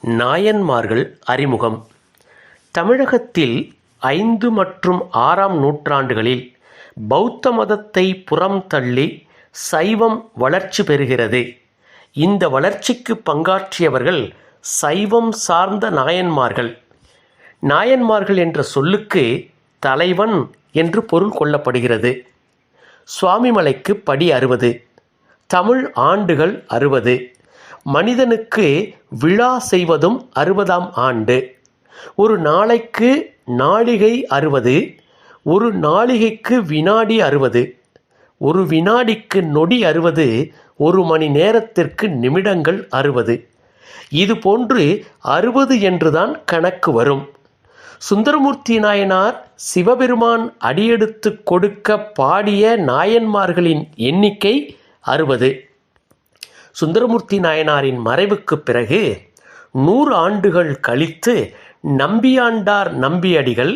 நாயன்மார்கள் அறிமுகம். தமிழகத்தில் ஐந்து மற்றும் ஆறாம் நூற்றாண்டுகளில் பௌத்த மதத்தை புறம் தள்ளி சைவம் வளர்ச்சி பெறுகிறது. இந்த வளர்ச்சிக்கு பங்காற்றியவர்கள் சைவம் சார்ந்த நாயன்மார்கள். நாயன்மார்கள் என்ற சொல்லுக்கு தலைவன் என்று பொருள் கொள்ளப்படுகிறது. சுவாமிமலைக்கு படி அறுபது தமிழ் ஆண்டுகள் அறுபது. மனிதனுக்கு விழா செய்வதும் அறுபதாம் ஆண்டு. ஒரு நாளைக்கு நாழிகை அறுபது ஒரு நாழிகைக்கு வினாடி அறுபது ஒரு வினாடிக்கு நொடி அறுபது ஒரு மணி நேரத்திற்கு நிமிடங்கள் அறுபது. இது போன்று அறுபது என்றுதான் கணக்கு வரும். சுந்தரமூர்த்தி நாயனார் சிவபெருமான் அடியெடுத்து கொடுக்க பாடிய நாயன்மார்களின் எண்ணிக்கை அறுபது. சுந்தரமூர்த்தி நாயனாரின் மறைவுக்குப் பிறகு நூறு ஆண்டுகள் கழித்து நம்பியாண்டார் நம்பியடிகள்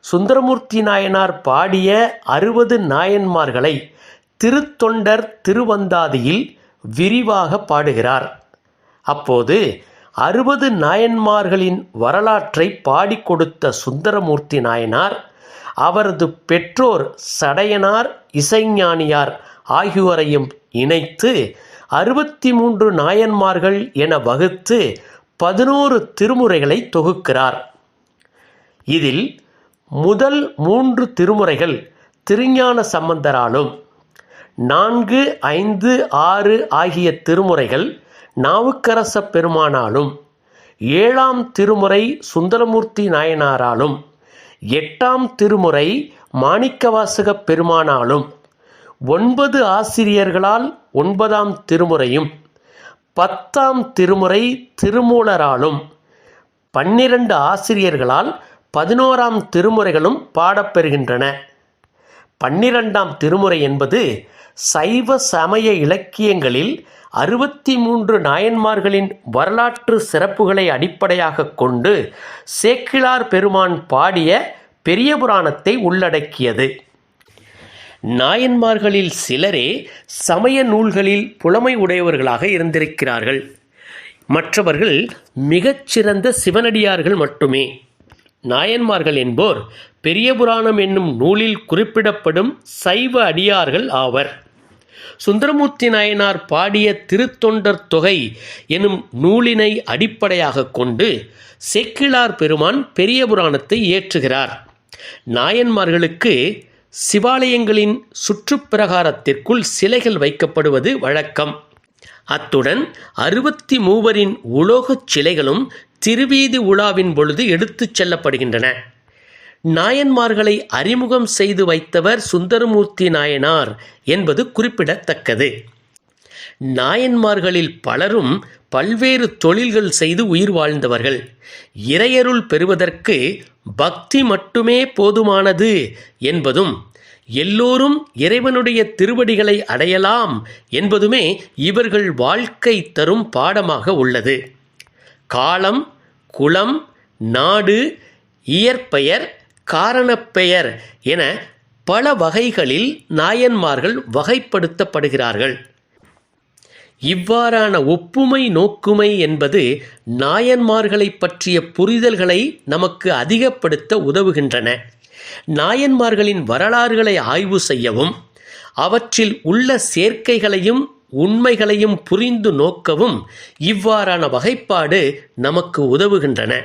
சுந்தரமூர்த்தி நாயனார் பாடிய அறுபது நாயன்மார்களை திருத்தொண்டர் திருவந்தாதியில் விரிவாக பாடுகிறார். அப்போது அறுபது நாயன்மார்களின் வரலாற்றை பாடிக் கொடுத்த சுந்தரமூர்த்தி நாயனார் அவரது பெற்றோர் சடையனார் இசைஞானியார் ஆகியோரையும் இணைத்து அறுபத்தி மூன்று நாயன்மார்கள் என வகுத்து பதினோரு திருமுறைகளை தொகுக்கிறார். இதில் முதல் மூன்று திருமுறைகள் திருஞான சம்பந்தராலும் நான்கு ஐந்து ஆறு ஆகிய திருமுறைகள் நாவுக்கரச பெருமானாலும் ஏழாம் திருமுறை சுந்தரமூர்த்தி நாயனாராலும் எட்டாம் திருமுறை மாணிக்கவாசக பெருமானாலும் ஒன்பது ஆசிரியர்களால் ஒன்பதாம் திருமுறையும் பத்தாம் திருமுறை திருமூலராலும் பன்னிரண்டு ஆசிரியர்களால் பதினோராம் திருமுறைகளும் பாடப்பெறுகின்றன. பன்னிரெண்டாம் திருமுறை என்பது சைவ சமய இலக்கியங்களில் அறுபத்தி மூன்று நாயன்மார்களின் வரலாற்று சிறப்புகளை அடிப்படையாக கொண்டு சேக்கிழார் பெருமான் பாடிய பெரிய புராணத்தை உள்ளடக்கியது. நாயன்மார்களில் சிலரே சமய நூல்களில் புலமை உடையவர்களாக இருந்திருக்கிறார்கள். மற்றவர்கள் மிகச்சிறந்த சிவனடியார்கள் மட்டுமே. நாயன்மார்கள் என்போர் பெரிய புராணம் என்னும் நூலில் குறிப்பிடப்படும் சைவ அடியார்கள் ஆவர். சுந்தரமூர்த்தி நாயனார் பாடிய திருத்தொண்டர் தொகை எனும் நூலினை அடிப்படையாக கொண்டு செக்கிழார் பெருமான் பெரிய புராணத்தை இயற்றுகிறார். நாயன்மார்களுக்கு சிவாலயங்களின் சுற்றுப்பிரகாரத்திற்குள் சிலைகள் வைக்கப்படுவது வழக்கம். அத்துடன் அறுபத்தி மூவரின் உலோகச் சிலைகளும் திருவீதி உலாவின் பொழுது எடுத்துச் செல்லப்படுகின்றன. நாயன்மார்களை அறிமுகம் செய்து வைத்தவர் சுந்தரமூர்த்தி நாயனார் என்பது குறிப்பிடத்தக்கது. நாயன்மார்களில் பலரும் பல்வேறு தொழில்கள் செய்து உயிர் வாழ்ந்தவர்கள். இறையருள் பெறுவதற்கு பக்தி மட்டுமே போதுமானது என்பதும் எல்லோரும் இறைவனுடைய திருவடிகளை அடையலாம் என்பதுமே இவர்கள் வாழ்க்கை தரும் பாடமாக உள்ளது. காலம் குலம் நாடு இயற்பெயர் காரணப்பெயர் என பல வகைகளில் நாயன்மார்கள் வகைப்படுத்தப்படுகிறார்கள். இவ்வாறான ஒப்புமை நோக்குமை என்பது நாயன்மார்களை பற்றிய புரிதல்களை நமக்கு அதிகப்படுத்த உதவுகின்றன. நாயன்மார்களின் வரலாறுகளை ஆய்வு செய்யவும் அவற்றில் உள்ள சேர்க்கைகளையும் உண்மைகளையும் புரிந்து நோக்கவும் இவ்வாறான வகைப்பாடு நமக்கு உதவுகின்றன.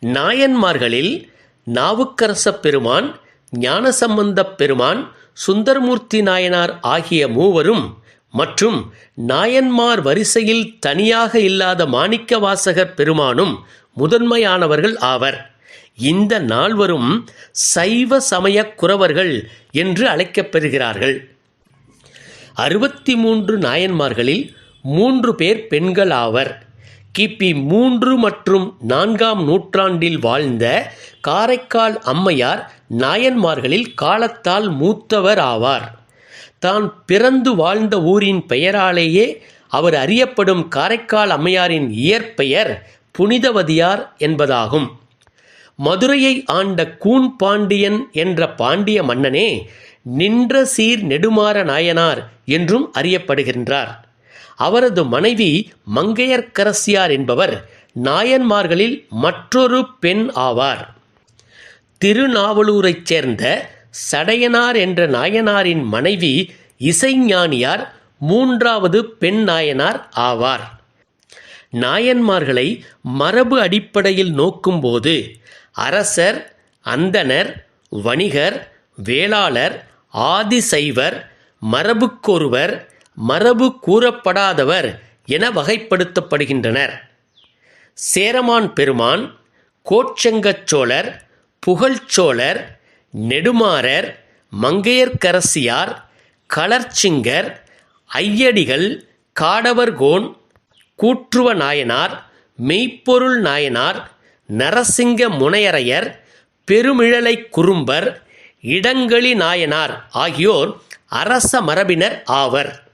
நாயன்மார்களில் நாவுக்கரச பெருமான் ஞானசம்பந்தப் பெருமான் சுந்தரமூர்த்தி நாயனார் ஆகிய மூவரும் மற்றும் நாயன்மார் வரிசையில் தனியாக இல்லாத மாணிக்கவாசகர் பெருமானும் முதன்மையானவர்கள் ஆவர். இந்த நால்வரும் சைவ சமய குறவர்கள் என்று அழைக்கப்பெறுகிறார்கள். அறுபத்தி மூன்று நாயன்மார்களில் மூன்று பேர் பெண்கள் ஆவர். கிபி மூன்று மற்றும் நான்காம் நூற்றாண்டில் வாழ்ந்த காரைக்கால் அம்மையார் நாயன்மார்களில் காலத்தால் மூத்தவர் ஆவார். தான் பிறந்து வாழ்ந்த ஊரின் பெயராலேயே அவர் அறியப்படும் காரைக்கால் அம்மையாரின் இயற்பெயர் புனிதவதியார் என்பதாகும். மதுரையை ஆண்ட கூன் பாண்டியன் என்ற பாண்டிய மன்னனே நின்ற சீர் நெடுமாற நாயனார் என்றும் அறியப்படுகின்றார். அவரது மனைவி மங்கையர்க்கரசியார் என்பவர் நாயன்மார்களில் மற்றொரு பெண் ஆவார். திருநாவலூரைச் சேர்ந்த சடையனார் என்ற நாயனாரின் மனைவி இசைஞானியார் மூன்றாவது பெண் நாயனார் ஆவார். நாயன்மார்களை மரபு அடிப்படையில் நோக்கும்போது அரசர் அந்தனர் வணிகர் வேளாளர் ஆதிசைவர் மரபுக்கொருவர் மரபு கூறப்படாதவர் என வகைப்படுத்தப்படுகின்றனர். சேரமான் பெருமான் கோச்செங்கச் சோழர் புகழ்ச்சோழர் நெடுமாறர் மங்கையர்க்கரசியார் களர்ச்சிங்கர் ஐயடிகள் காடவர்கோன் கூற்றுவ நாயனார் மெய்ப்பொருள் நாயனார் நரசிங்க முனையரையர் பெருமிழலை குறும்பர் இடங்களி நாயனார் ஆகியோர் அரச மரபினர் ஆவர்.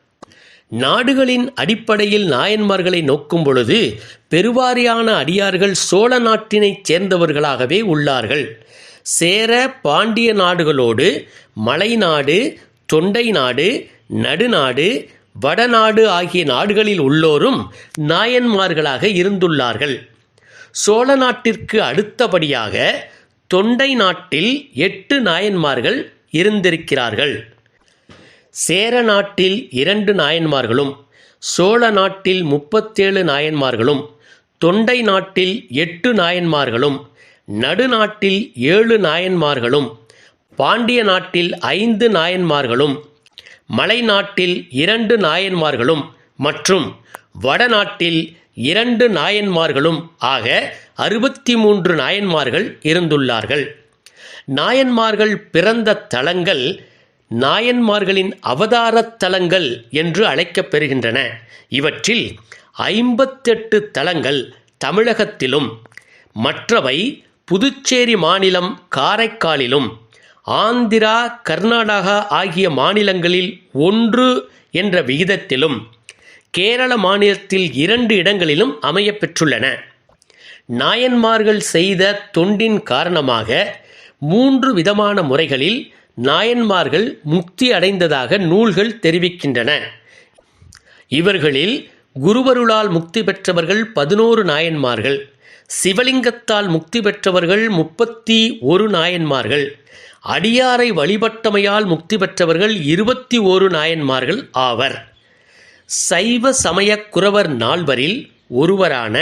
நாடுகளின் அடிப்படையில் நாயன்மார்களை நோக்கும் பொழுது பெருவாரியான அடியார்கள் சோழ நாட்டினைச் சேர்ந்தவர்களாகவே உள்ளார்கள். சேர பாண்டிய நாடுகளோடு மலைநாடு தொண்டை நாடு நடுநாடு வடநாடு ஆகிய நாடுகளில் உள்ளோரும் நாயன்மார்களாக இருந்துள்ளார்கள். சோழ நாட்டிற்கு அடுத்தபடியாக தொண்டை நாட்டில் எட்டு நாயன்மார்கள் இருந்திருக்கிறார்கள். சேர நாட்டில் இரண்டு நாயன்மார்களும் சோழ நாட்டில் முப்பத்தேழு நாயன்மார்களும் தொண்டை நாட்டில் எட்டு நாயன்மார்களும் நடுநாட்டில் ஏழு நாயன்மார்களும் பாண்டிய நாட்டில் ஐந்து நாயன்மார்களும் மலைநாட்டில் இரண்டு நாயன்மார்களும் மற்றும் வடநாட்டில் இரண்டு நாயன்மார்களும் ஆக அறுபத்தி மூன்று நாயன்மார்கள் இருந்துள்ளார்கள். நாயன்மார்கள் பிறந்த தலங்கள் நாயன்மார்களின் அவதாரத் தலங்கள் என்று அழைக்கப்பெறுகின்றன இவற்றில் ஐம்பத்தெட்டு தலங்கள் தமிழகத்திலும் மற்றவை புதுச்சேரி மாநிலம் காரைக்காலிலும் ஆந்திரா கர்நாடகா ஆகிய மாநிலங்களில் ஒன்று என்ற விகிதத்திலும் கேரள மாநிலத்தில் இரண்டு இடங்களிலும் அமையப்பெற்றுள்ளன நாயன்மார்கள் செய்த தொண்டின் காரணமாக மூன்று விதமான முறைகளில் நாயன்மார்கள் முக்தி அடைந்ததாக நூல்கள் தெரிவிக்கின்றன. இவர்களில் குருவருளால் முக்தி பெற்றவர்கள் பதினோரு நாயன்மார்கள். சிவலிங்கத்தால் முக்தி பெற்றவர்கள் முப்பத்தி ஒரு நாயன்மார்கள். அடியாரை வழிபட்டமையால் முக்தி பெற்றவர்கள் இருபத்தி ஓரு நாயன்மார்கள் ஆவர். சைவ சமய குறவர் நால்வரில் ஒருவரான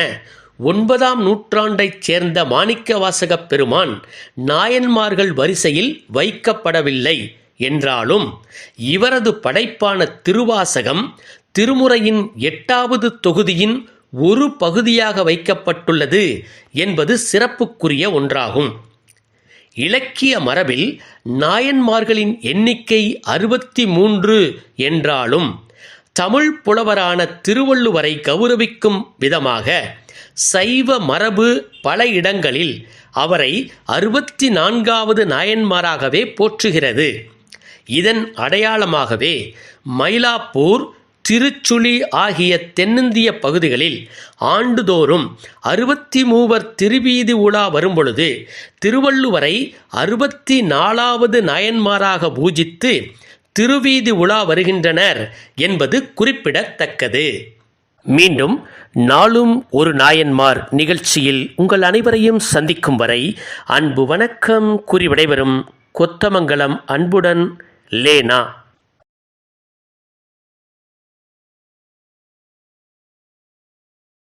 ஒன்பதாம் நூற்றாண்டைச் சேர்ந்த மாணிக்கவாசகப் பெருமான் நாயன்மார்கள் வரிசையில் வைக்கப்படவில்லை என்றாலும் இவரது படைப்பான திருவாசகம் திருமுறையின் எட்டாவது தொகுதியின் ஒரு பகுதியாக வைக்கப்பட்டுள்ளது என்பது சிறப்புக்குரிய ஒன்றாகும். இலக்கிய மரபில் நாயன்மார்களின் எண்ணிக்கை அறுபத்தி மூன்று என்றாலும் தமிழ் புலவரான திருவள்ளுவரை கௌரவிக்கும் விதமாக சைவ மரபு பல இடங்களில் அவரை அறுபத்தி நான்காவது நாயன்மாராகவே போற்றுகிறது. இதன் அடையாளமாகவே மயிலாப்பூர் திருச்சுழி ஆகிய தென்னிந்திய பகுதிகளில் ஆண்டுதோறும் அறுபத்தி மூவர் திருவீதி உலா வரும்பொழுது திருவள்ளுவரை அறுபத்தி நாலாவது நாயன்மாராக பூஜித்து திருவீதி உலா வருகின்றனர் என்பது குறிப்பிடத்தக்கது. மீண்டும் நாளும் ஒரு நாயன்மார் நிகழ்ச்சியில் உங்கள் அனைவரையும் சந்திக்கும் வரை அன்பு வணக்கம். கூறி விடைபெறும் கொத்தமங்கலம் அன்புடன் லேனா.